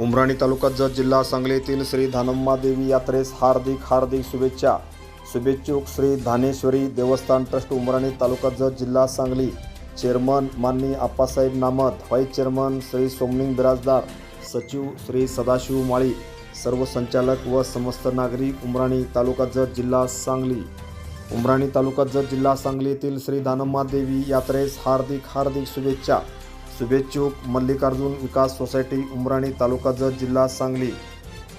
उमराणी तालुका जत जिल्हा सांगली येथील श्री धानम्मा देवी यात्रेस हार्दिक हार्दिक शुभेच्छा. शुभेच्छुक श्री धानेश्वरी देवस्थान ट्रस्ट उमराणी तालुका जत जिल्हा सांगली. चेअरमन माननीय आप्पासाहेब नामत व्हाईस चेअरमन श्री सोमलिंग बिराजदार सचिव श्री सदाशिव माळी सर्व संचालक व समस्त नागरिक उमराणी तालुका जत जिल्हा सांगली. उमराणी तालुका जत जिल्हा सांगली येथील श्री धानम्मा देवी यात्रेस हार्दिक हार्दिक शुभेच्छा. शुभेच्छुक मल्लिकार्जुन विकास सोसायटी उमराणी तालुका जत जिल्हा सांगली.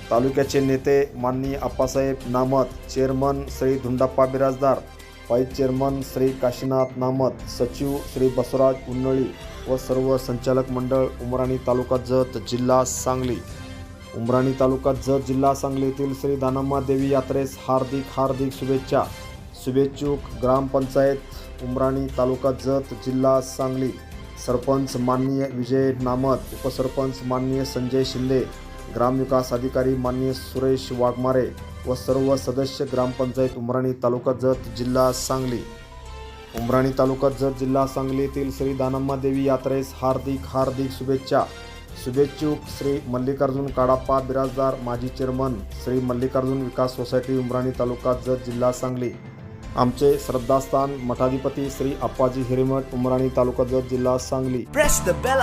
तालुक्याचे नेते माननीय Appasaheb Namat chairman Shri Dhundappa Birajdar vice chairman Shri Kashinath Namat सचिव श्री बसवराज उन्नळी व सर्व संचालक मंडळ उमराणी तालुका जत जिल्हा सांगली. उमराणी तालुका जत जिल्हा सांगली येथील श्री दानम्मा देवी यात्रेस हार्दिक हार्दिक शुभेच्छा. शुभेच्छुक ग्रामपंचायत उमराणी तालुका जत जिल्हा सांगली. सरपंच माननीय विजय नामत उपसरपंच माननीय संजय शिंदे ग्रामविकास अधिकारी माननीय सुरेश वाघमारे व सर्व सदस्य ग्रामपंचायत उमराणी तालुका जत जिल्हा सांगली. उमराणी तालुका जत जिल्हा सांगलीतील श्री दानम्मा देवी यात्रेस हार्दिक हार्दिक शुभेच्छा. शुभेच्छुक श्री मल्लिकार्जुन काडाप्पा बिराजदार माजी चेअरमन श्री मल्लिकार्जुन विकास सोसायटी उमराणी तालुका जत जिल्हा सांगली. आमचे श्रद्धास्थान मठाधिपती श्री अप्पाजी हिरेमठ उमराणी तालुका जत जिल्हा सांगली. Press the bell